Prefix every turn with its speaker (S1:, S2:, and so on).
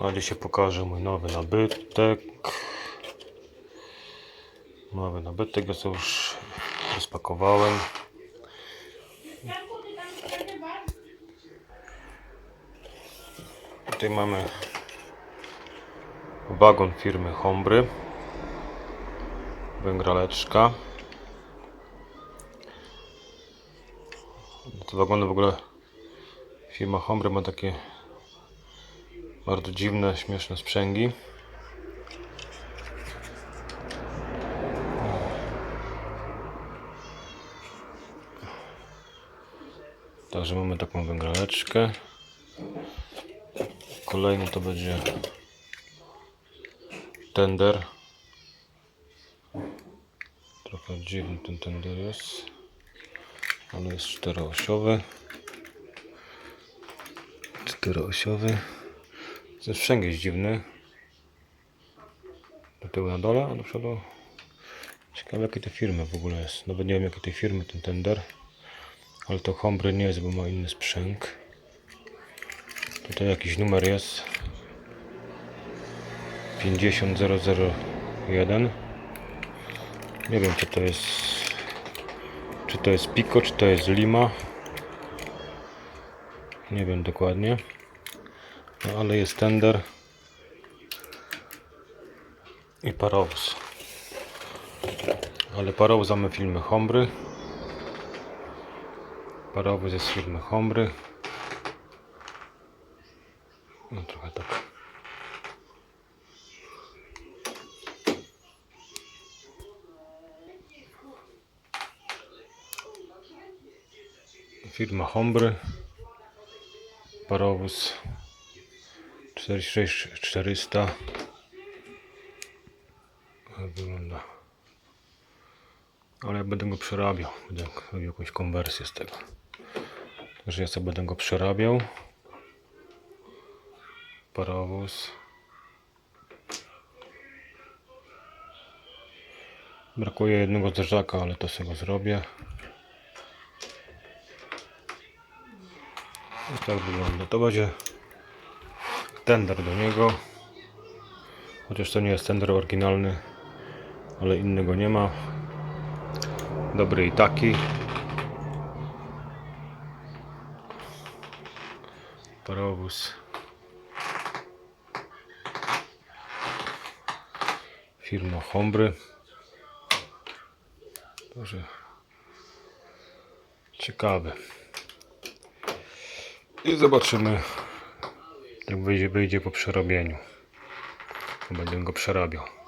S1: A dzisiaj pokażę mój nowy nabytek. Nowy nabytek, ja sobie już rozpakowałem. Tutaj mamy wagon firmy Hombry. Węgraleczka. Te wagony w ogóle firma Hombry ma takie bardzo dziwne, śmieszne sprzęgi. Także mamy taką węgraleczkę. Kolejny to będzie tender. Trochę dziwny ten tender jest, ale jest czteroosiowy. Czteroosiowy. Sprzęg jest dziwny. Do tyłu na dole, a do przodu. Ciekawe jakie to firmy w ogóle jest. Nawet nie wiem jakie tej firmy ten tender. Ale to Hombry nie jest, bo ma inny sprzęg. Tutaj jakiś numer jest. 50001. Nie wiem czy to jest. Czy to jest Pico, czy to jest Lima. Nie wiem dokładnie. No ale jest tender i parowóz. Ale parowóz mamy filmy Hombry. Parowóz jest firmy Hombry. No trochę tak. Firma Hombry. Parowóz 46400 Tak wygląda. Ale ja będę go przerabiał będę robił jakąś konwersję z tego. Także ja sobie będę go przerabiał. Parowóz. Brakuje jednego zderzaka ale to sobie go zrobię. I tak wygląda. To będzie tender do niego. Chociaż to nie jest tender oryginalny, ale innego nie ma. Dobry i taki. Parowóz. Firma Hombry. Także ciekawy. I zobaczymy jak wyjdzie, wyjdzie po przerobieniu. Będę go przerabiał.